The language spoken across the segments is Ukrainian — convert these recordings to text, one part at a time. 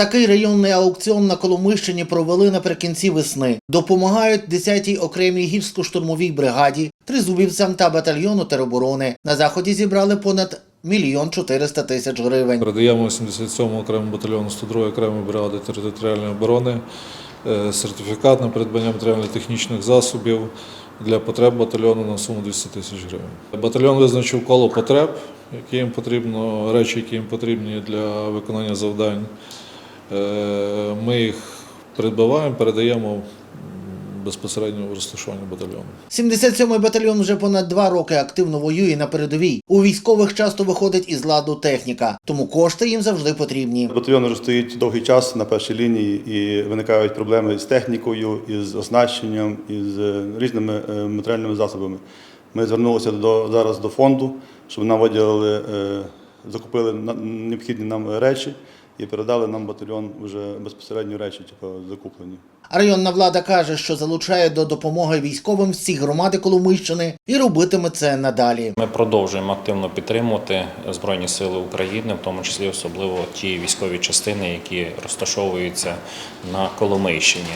Такий районний аукціон на Коломийщині провели наприкінці весни. Допомагають 10-й окремій гірсько-штурмовій бригаді, тризубівцям та батальйону тероборони. На заході зібрали понад мільйон 400 тисяч гривень. Передаємо 87-му окремому батальйону 102-ї окремої бригади територіальної оборони е, сертифікат на придбання матеріально-технічних засобів для потреб батальйону на суму 200 тисяч гривень. Батальйон визначив коло потреб, які їм потрібно, речі, які їм потрібні для виконання завдань. Е, Ми їх придбаваємо, передаємо безпосередньо розташування батальйону. 77-й батальйон вже понад два роки активно воює на передовій. У військових часто виходить із ладу техніка, тому кошти їм завжди потрібні. Батальйон вже стоїть довгий час на першій лінії і виникають проблеми з технікою, із оснащенням, із е, різними е, матеріальними засобами. Ми звернулися до, зараз до фонду, щоб нам виділили, закупили необхідні нам речі і передали нам батальйон вже безпосередньо речі, типу, закуплені. Районна влада каже, що залучає до допомоги військовим всі громади Коломийщини і робитиме це надалі. Ми продовжуємо активно підтримувати Збройні Сили України, в тому числі особливо ті військові частини, які розташовуються на Коломийщині.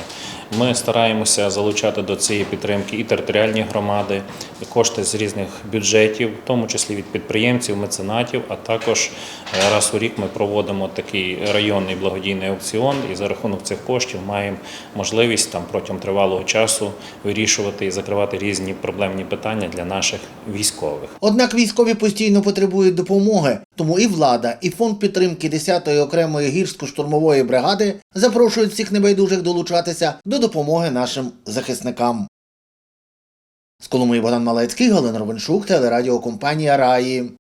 Ми стараємося залучати до цієї підтримки і територіальні громади, і кошти з різних бюджетів, в тому числі від підприємців, меценатів. А також е, раз у рік ми проводимо районний благодійний аукціон, і за рахунок цих коштів маємо можливість там протягом тривалого часу вирішувати і закривати різні проблемні питання для наших військових. Однак військові постійно потребують допомоги, тому і влада, і фонд підтримки 10-ї окремої гірсько-штурмової бригади запрошують всіх небайдужих долучатися до допомоги нашим захисникам. З Коломиї Богдан Малецький, Галина Ровеншук, телерадіокомпанія Раї.